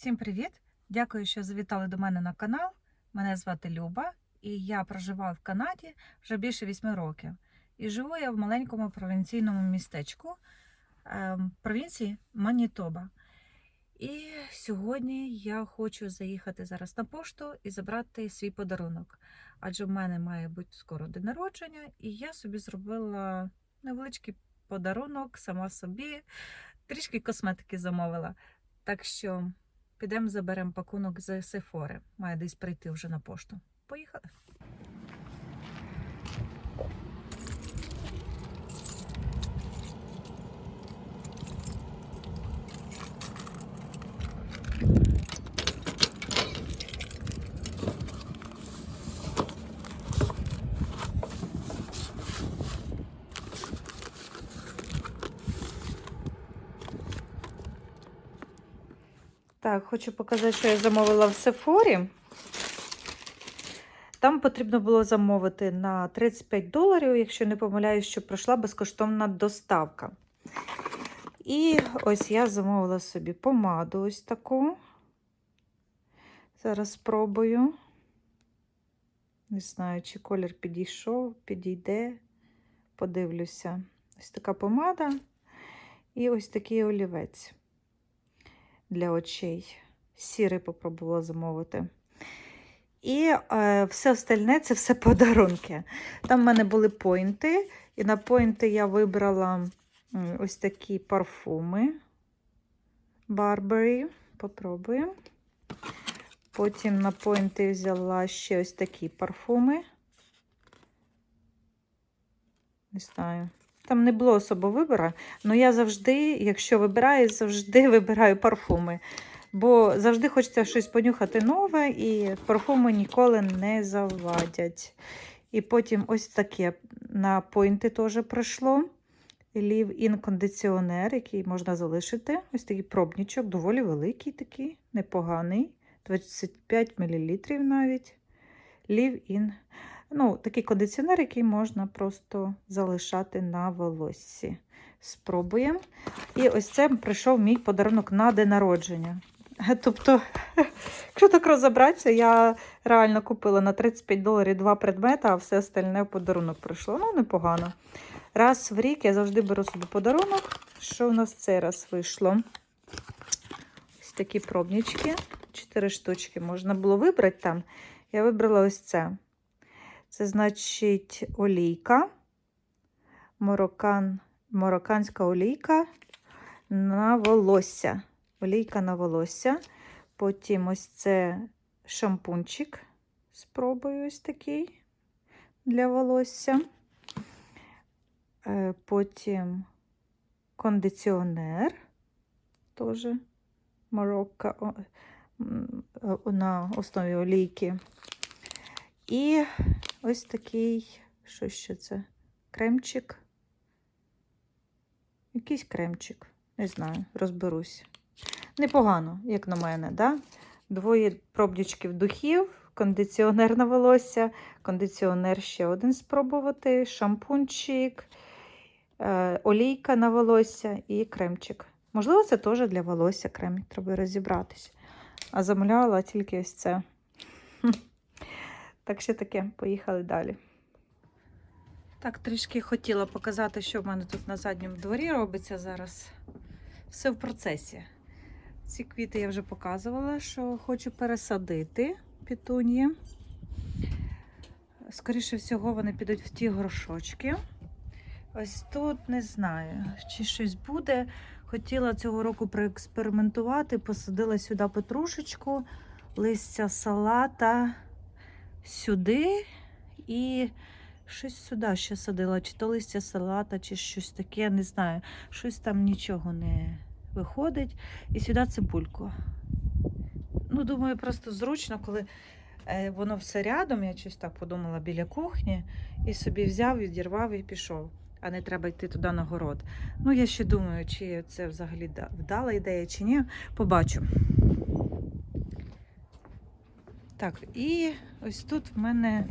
Всім привіт! Дякую, що завітали до мене на канал. Мене звати Люба, і я проживаю в Канаді вже більше 8 років. І живу я в маленькому провінційному містечку ем, провінції Манітоба. І сьогодні я хочу заїхати зараз на пошту і забрати свій подарунок. Адже в мене має бути скоро день народження, і я собі зробила невеличкий подарунок сама собі, трішки косметики замовила. Так що підемо заберемо пакунок з Сефори. Має десь прийти вже на пошту. Поїхали. Так, хочу показати, що я замовила в Сефорі. Там потрібно було замовити на 35 доларів, якщо не помиляюсь, що пройшла безкоштовна доставка. І ось я замовила собі помаду ось таку. Зараз спробую. Не знаю, чи колір підійшов, підійде. Подивлюся. Ось така помада і ось такий олівець для очей. Сірий попробувала замовити. І е, все остальне це все подарунки. Там в мене були поінти, і на поінти я вибрала ось такі парфуми Барбері. Попробую. Потім на поінти взяла ще ось такі парфуми. Не знаю. Там не було особо вибору, але я завжди, якщо вибираю, завжди вибираю парфуми. Бо завжди хочеться щось понюхати нове, і парфуми ніколи не завадять. І потім ось таке на поінти теж пройшло. Leave-in кондиціонер, який можна залишити. Ось такий пробнічок, доволі великий такий, непоганий. 25 мл навіть. Leave-in. Ну, такий кондиціонер, який можна просто залишати на волоссі. Спробуємо. І ось це прийшов мій подарунок на день народження. Тобто, якщо так розібратися, я реально купила на 35 доларів два предмети, а все остальне в подарунок прийшло. Ну, непогано. Раз в рік я завжди беру собі подарунок. Що у нас цей раз вийшло? Ось такі пробнички. Чотири штучки можна було вибрати там. Я вибрала ось це. Це значить олійка, морокан, мороканська олійка на волосся. Олійка на волосся. Потім ось це шампунчик. Спробую ось такий для волосся. Е, Потім кондиціонер. Теж Марокко о, м, о, на основі олійки. І ось такий, що ще це? Кремчик. Якийсь кремчик. Не знаю, розберусь. Непогано, як на мене, да? Двоє пробничків духів, кондиціонер на волосся, кондиціонер ще один спробувати, шампунчик, е, олійка на волосся і кремчик. Можливо, це теж для волосся крем, треба розібратись. А замовляла тільки ось це. Так що таке, поїхали далі. Так, трішки хотіла показати, що в мене тут на задньому дворі робиться зараз. Все в процесі. Ці квіти я вже показувала, що хочу пересадити пітунії. Скоріше всього, вони підуть в ті горшочки. Ось тут не знаю, чи щось буде. Хотіла цього року проекспериментувати, посадила сюди петрушечку, листя салата сюди і щось сюди ще садила, чи то листя салата, чи щось таке, не знаю. Щось там нічого не виходить. І сюди цибульку. Ну, думаю, просто зручно, коли е, воно все рядом, я щось так подумала біля кухні, і собі взяв, відірвав і пішов. А не треба йти туди на город. Ну, я ще думаю, чи це взагалі вдала ідея, чи ні. Побачу. Так, і ось тут в мене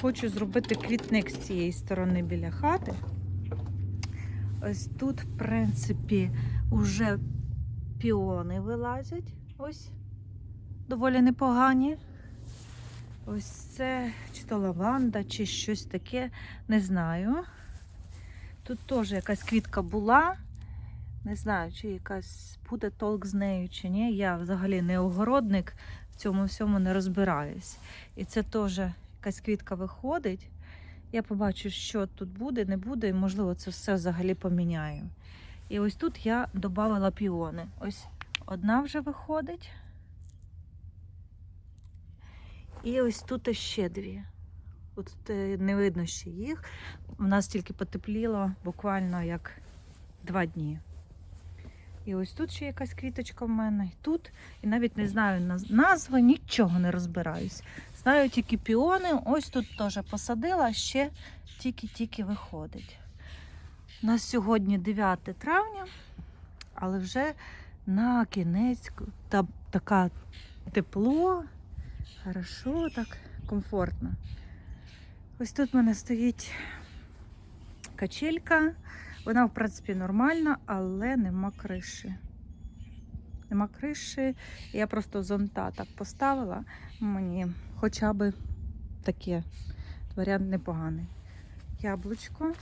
хочу зробити квітник з цієї сторони біля хати. Ось тут, в принципі, уже піони вилазять. Ось. Доволі непогані. Ось це чи то лаванда, чи щось таке, не знаю. Тут теж якась квітка була. Не знаю, чи якась буде толк з нею, чи ні. Я взагалі не огородник, цьому всьому не розбираюсь. І це теж якась квітка виходить. Я побачу, що тут буде, не буде, і можливо це все взагалі поміняю. І ось тут я додала піони. Ось одна вже виходить. І ось тут ще дві. От е, не видно ще їх. У нас тільки потепліло буквально як два дні. І ось тут ще якась квіточка в мене, і тут. І навіть не знаю назви, нічого не розбираюсь. Знаю тільки піони. Ось тут теж посадила, ще тільки-тільки виходить. У нас сьогодні 9 травня, але вже на кінець та, така тепло, хорошо, так, комфортно. Ось тут в мене стоїть качелька. Вона, в принципі, нормальна, але нема криші. Нема криші. Я просто зонта так поставила. Мені хоча б таке. Варіант непоганий. Яблучко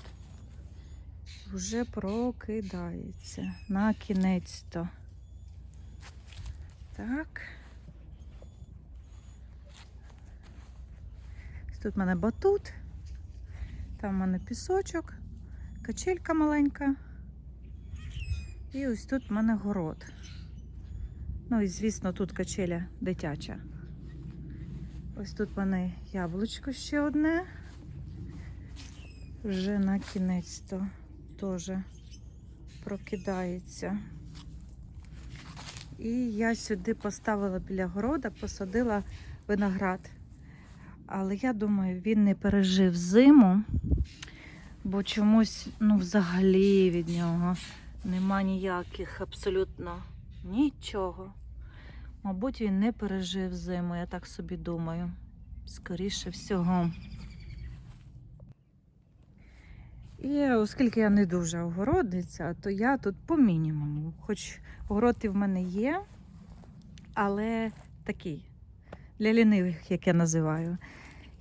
вже прокидається. На кінець-то. Так. Тут в мене батут, там в мене пісочок, качелька маленька. І ось тут в мене город. Ну і звісно, тут качеля дитяча. Ось тут в мене яблучко ще одне. Вже на кінець то теж прокидається. І я сюди поставила біля города, посадила виноград. Але я думаю, він не пережив зиму, бо чомусь, ну, взагалі від нього нема ніяких абсолютно нічого. Мабуть, він не пережив зиму, я так собі думаю. Скоріше всього. І оскільки я не дуже огородниця, то я тут по мінімуму. Хоч огород і в мене є, але такий для лінивих, як я називаю.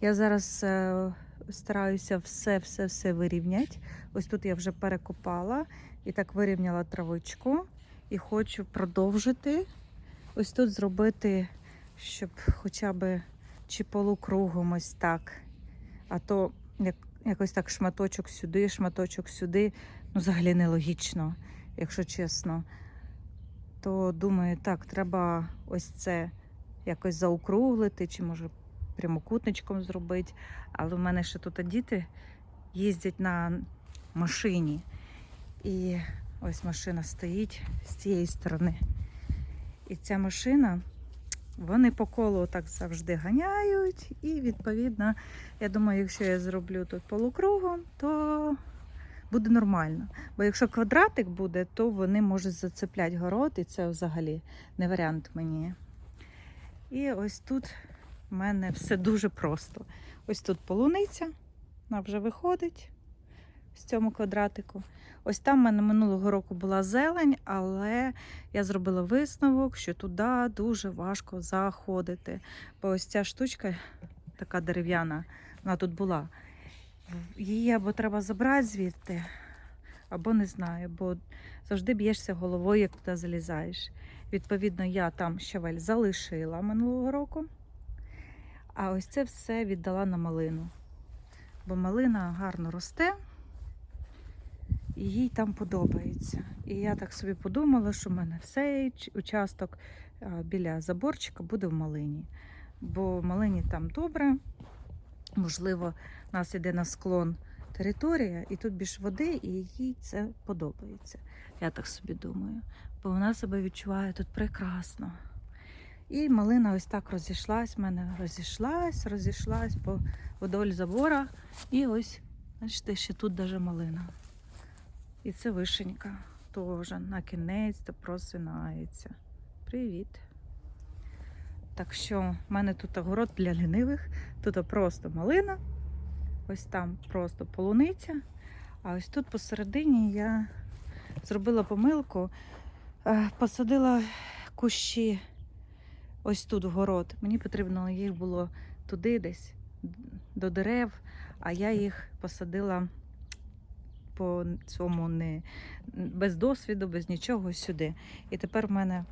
Я зараз е, стараюся все-все-все вирівняти. Ось тут я вже перекопала і так вирівняла травичку. І хочу продовжити. Ось тут зробити, щоб хоча б чи полукругом ось так. А то як, якось так шматочок сюди, шматочок сюди. Ну, взагалі нелогічно, якщо чесно. То думаю, так, треба ось це якось заокруглити, чи може прямокутничком зробити. Але в мене ще тут діти їздять на машині. І ось машина стоїть з цієї сторони. І ця машина, вони по колу так завжди ганяють. І, відповідно, я думаю, якщо я зроблю тут полукругом, то буде нормально. Бо якщо квадратик буде, то вони можуть зацепляти город, і це взагалі не варіант мені. І ось тут в мене все дуже просто. Ось тут полуниця, вона вже виходить з цьому квадратику. Ось там в мене минулого року була зелень, але я зробила висновок, що туди дуже важко заходити. Бо ось ця штучка, така дерев'яна, вона тут була. Її або треба забрати звідти, або не знаю, бо завжди б'єшся головою, як туди залізаєш. Відповідно, я там щавель залишила минулого року. А ось це все віддала на малину. Бо малина гарно росте, і їй там подобається. І я так собі подумала, що в мене цей участок біля заборчика буде в малині. Бо в малині там добре. Можливо, у нас іде на склон територія, і тут більш води, і їй це подобається. Я так собі думаю. Бо вона себе відчуває тут прекрасно. І малина ось так розійшлась, в мене розійшлась, розійшлась по вдоль забора. І ось, бачите, ще тут даже малина. І це вишенька теж на кінець то просинається. Привіт. Так що в мене тут огород для лінивих, тут просто малина, ось там просто полуниця. А ось тут посередині я зробила помилку. Е, Посадила кущі ось тут в город. Мені потрібно їх було туди десь до дерев, а я їх посадила по цьому не без досвіду, без нічого сюди. І тепер в мене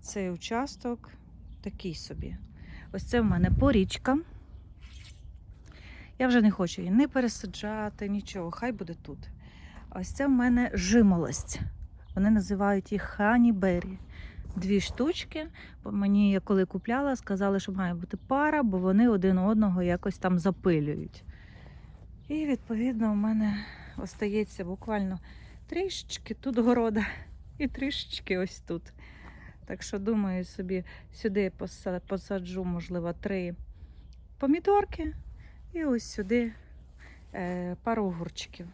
цей участок такий собі. Ось це в мене порічка. Я вже не хочу її не пересаджати, нічого, хай буде тут. Ось це в мене жимолость. Вони називають їх ханібері. Дві штучки. Мені, я коли купляла, сказали, що має бути пара, бо вони один одного якось там запилюють. І відповідно у мене остається буквально трішечки тут города і трішечки ось тут. Так що, думаю, собі сюди посаджу, можливо, три помідорки, і ось сюди е, пару огурчиків.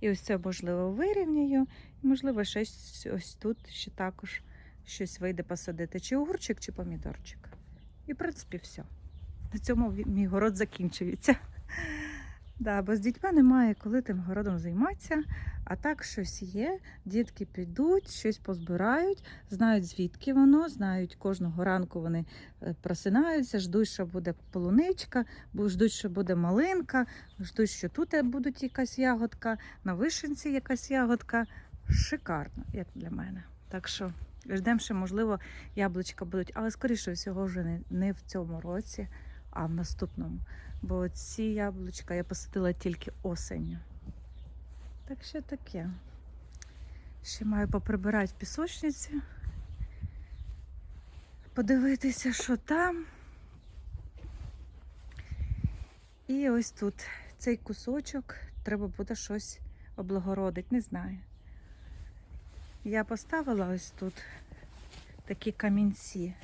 І ось це, можливо, вирівняю, і, можливо, щось ось тут ще також щось вийде посадити. Чи огурчик, чи помідорчик. І, в принципі, все. На цьому мій город закінчується. Да, бо з дітьми немає коли тим городом займатися. А так щось є. Дітки підуть, щось позбирають, знають звідки воно, знають кожного ранку вони е, просинаються, ждуть, що буде полуничка, ждуть, що буде малинка, ждуть, що тут буде якась ягодка, на вишенці якась ягодка. Шикарно, як для мене. Так що ждемо, що, можливо, яблучка будуть, але скоріше всього вже не, не в цьому році, а в наступному. Бо ці яблучка я посадила тільки осенню. Так що таке. Ще маю поприбирати в пісочниці, подивитися, що там. І ось тут цей кусочок треба буде щось облагородити, не знаю. Я поставила ось тут такі камінці,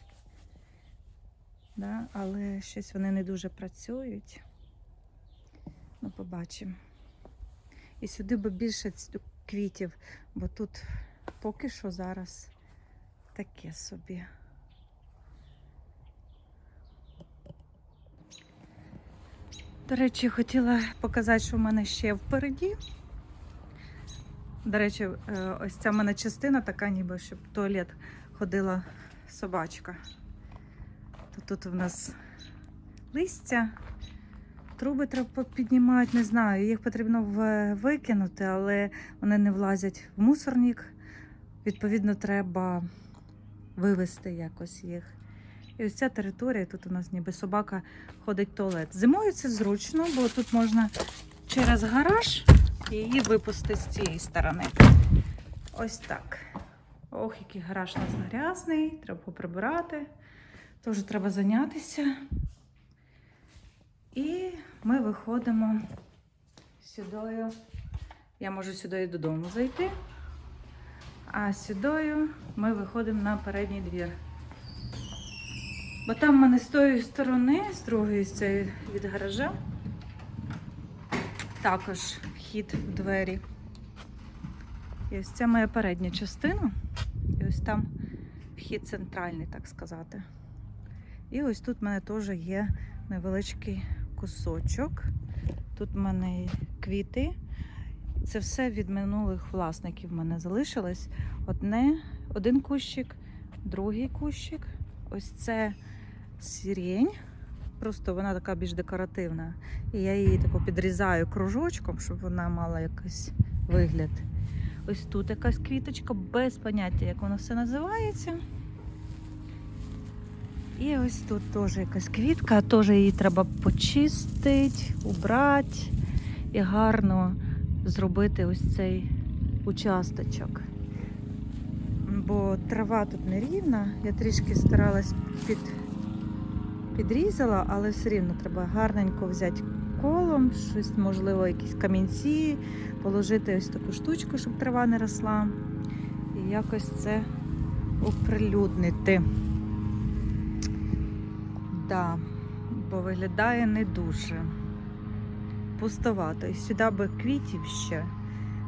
да, але щось вони не дуже працюють. Ну, побачимо. І сюди би більше квітів, бо тут поки що зараз таке собі. До речі, хотіла показати, що в мене ще впереді. До речі, е, ось ця в мене частина така, ніби щоб в туалет ходила собачка. То тут у нас листя, труби треба піднімати, не знаю. Їх потрібно викинути, але вони не влазять в мусорник. Відповідно, треба вивезти якось їх. І ось ця територія, тут у нас ніби собака ходить в туалет. Зимою це зручно, бо тут можна через гараж її випустити з цієї сторони. Ось так. Ох, який гараж у нас грязний, треба поприбирати. Теж треба зайнятися. І ми виходимо сюдою. Я можу сюди і додому зайти. А сюдою ми виходимо на передній двір. Бо там в мене з тої сторони, з другої з цієї від гаража, також вхід в двері. І ось це моя передня частина. І ось там вхід центральний, так сказати. І ось тут в мене теж є невеличкий кусочок. Тут в мене квіти. Це все від минулих власників в мене залишилось. Одне, один кущик, другий кущик. Ось це сирень. Просто вона така більш декоративна. І я її тако підрізаю кружочком, щоб вона мала якийсь вигляд. Ось тут якась квіточка, без поняття, як воно все називається. І ось тут теж якась квітка, теж її треба почистити, убрати і гарно зробити ось цей участочок. Бо трава тут не рівна, я трішки старалась під, підрізала, але все рівно треба гарненько взяти колом, щось, можливо, якісь камінці, положити ось таку штучку, щоб трава не росла. І якось це оприлюднити. Да, бо виглядає не дуже пустовато. І сюди би квітів ще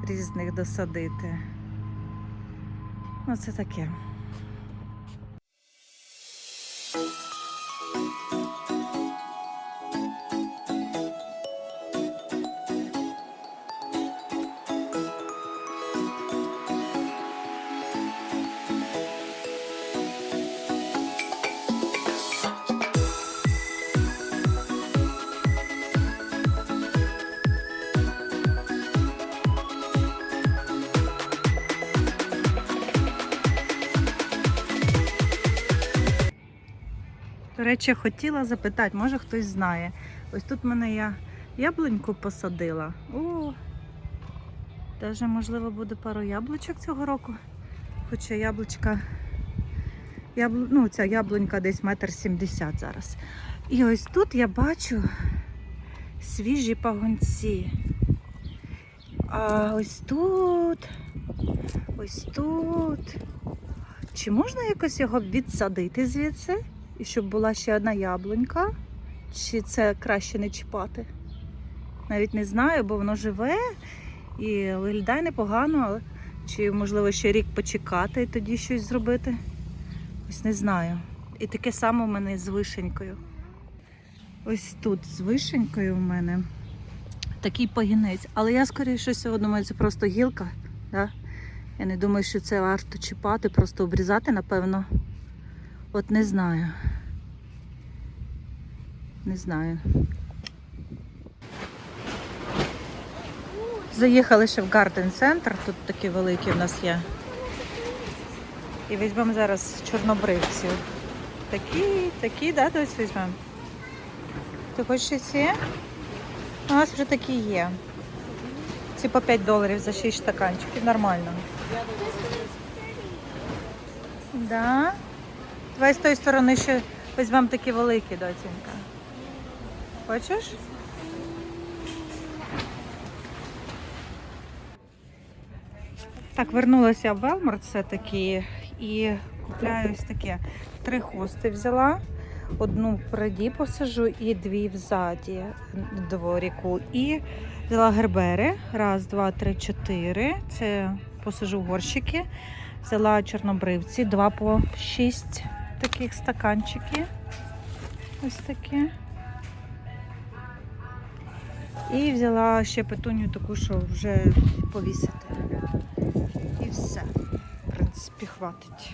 різних досадити. Ну, це таке. Речі, хотіла запитати, може хтось знає. Ось тут в мене я яблуньку посадила. О, Даже, можливо, буде пару яблучок цього року. Хоча яблучка. Яблу... Ну, ця яблунька десь метр сімдесят зараз. І ось тут я бачу свіжі пагонці. А ось тут, ось тут. Чи можна якось його відсадити звідси? І щоб була ще одна яблунька? Чи це краще не чіпати? Навіть не знаю, бо воно живе і виглядає непогано, але чи можливо ще рік почекати і тоді щось зробити? Ось не знаю. І таке саме в мене з вишенькою. Ось тут з вишенькою в мене такий пагінець. Але я скоріше всього думаю, це просто гілка. Да? Я не думаю, що це варто чіпати, просто обрізати, напевно. От не знаю. Не знаю. Заїхали ще в Гарден Центр, тут такі великі в нас є. І візьмемо зараз чорнобривців. Такі, такі, да, ось візьмемо. Ти хочеш ці? У нас вже такі є. Ці по 5 доларів за 6 стаканчиків. Нормально. Да. З тої сторони ще візьмемо такі великі, доцінка. Хочеш? Так, вернулася в Велмарт все-таки і купляю ось таке. Три хости взяла. Одну впереді посажу і дві взаді дворіку. І взяла гербери. Раз, два, три, чотири. Це посажу горщики. Взяла чорнобривці, два по шість таких стаканчики. Ось такі. І взяла ще петуню таку, що вже повісити. І все. В принципі, хватить.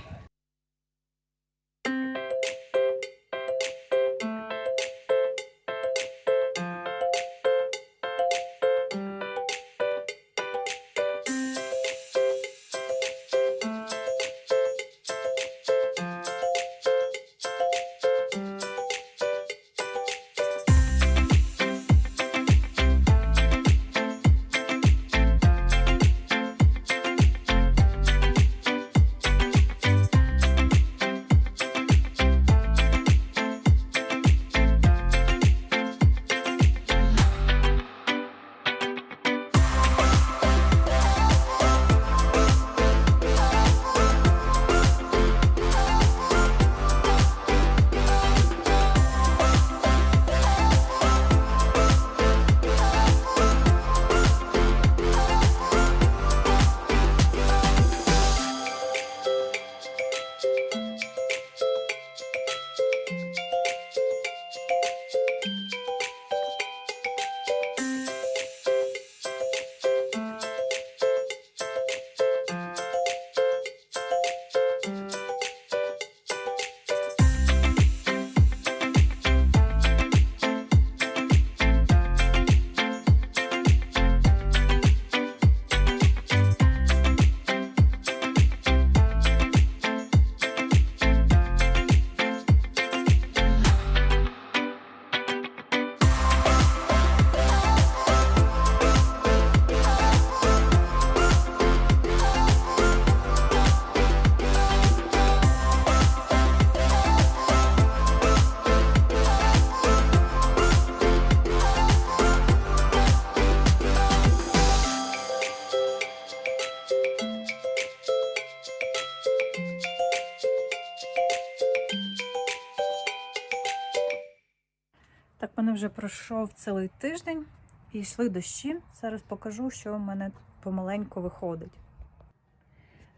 Вже пройшов цілий тиждень і йшли дощі. Зараз покажу, що в мене помаленьку виходить.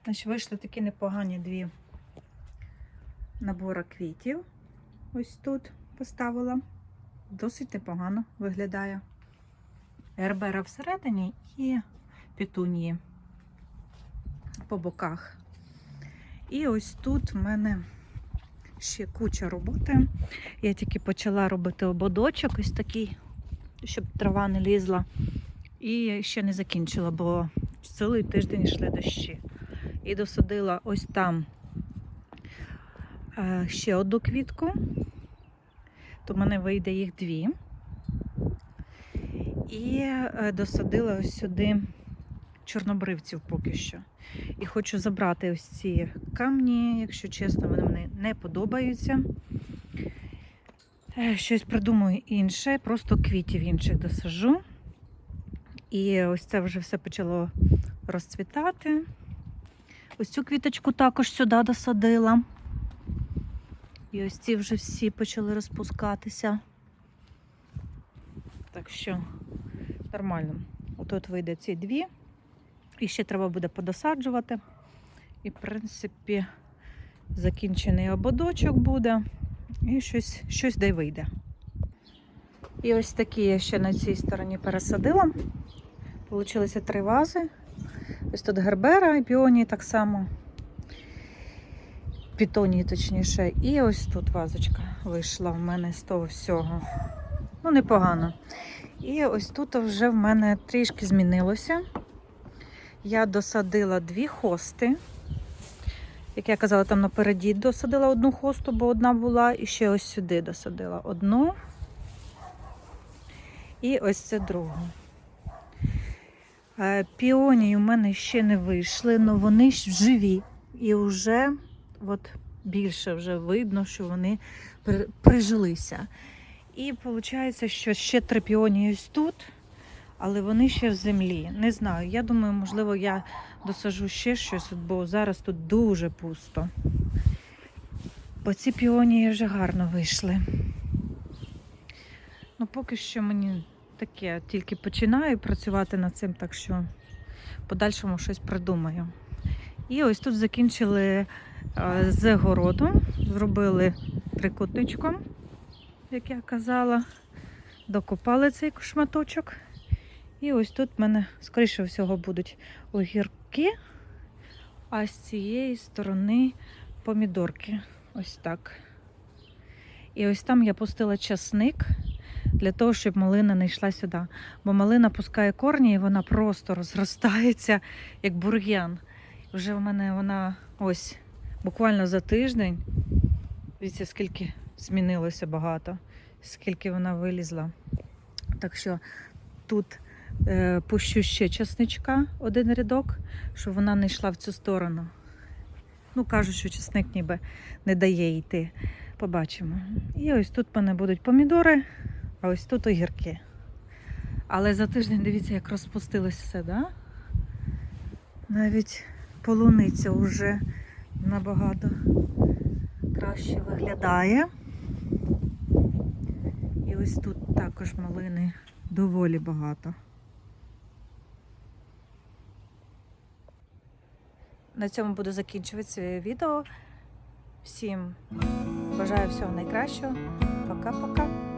Значить, вийшли такі непогані дві набори квітів. Ось тут поставила. Досить непогано виглядає. Ербера всередині і петунії по боках. І ось тут в мене ще куча роботи. Я тільки почала робити ободочок, ось такий, щоб трава не лізла. І ще не закінчила, бо цілий тиждень йшли дощі. І досадила ось там е, ще одну квітку. у мене вийде їх дві. І е, досадила ось сюди чорнобривців поки що. І хочу забрати ось ці камні, якщо чесно, вони мені не подобаються. Е, Щось придумаю інше, просто квітів інших досажу. І ось це вже все почало розцвітати. Ось цю квіточку також сюди досадила. І ось ці вже всі почали розпускатися. Так що нормально. Отут вийде ці дві. І ще треба буде подосаджувати. І, в принципі, закінчений ободочок буде. І щось, щось де вийде. І ось такі я ще на цій стороні пересадила. Получилися три вази. Ось тут гербера і піонії так само. Пітонії, точніше. І ось тут вазочка вийшла в мене з того всього. Ну, непогано. І ось тут вже в мене трішки змінилося. Я досадила дві хости. Як я казала, там напереді досадила одну хосту, бо одна була, і ще ось сюди досадила одну. І ось це другу. Е, Піонії у мене ще не вийшли, але вони ж живі. І вже от більше вже видно, що вони при- прижилися. І виходить, що ще три піонії ось тут, але вони ще в землі. Не знаю. Я думаю, можливо, я досажу ще щось, бо зараз тут дуже пусто. Бо ці піонії вже гарно вийшли. Ну, поки що мені таке, тільки починаю працювати над цим, так що подальшому щось придумаю. І ось тут закінчили е, з городом, зробили трикутничком, як я казала, докопали цей шматочок. І ось тут в мене, скоріше всього, будуть огірки, а з цієї сторони помідорки. Ось так. І ось там я пустила часник для того, щоб малина не йшла сюди. Бо малина пускає корні і вона просто розростається, як бур'ян. Вже в мене вона ось буквально за тиждень. Дивіться, скільки змінилося багато, скільки вона вилізла. Так що тут пущу ще часничка, один рядок, щоб вона не йшла в цю сторону. Ну, кажуть, що часник ніби не дає йти. Побачимо. І ось тут в мене будуть помідори, а ось тут огірки. Але за тиждень дивіться, як розпустилось все, да? Навіть полуниця вже набагато краще виглядає. І ось тут також малини доволі багато. На цьому буду закінчувати своє відео. Всім бажаю всього найкращого. Пока-пока.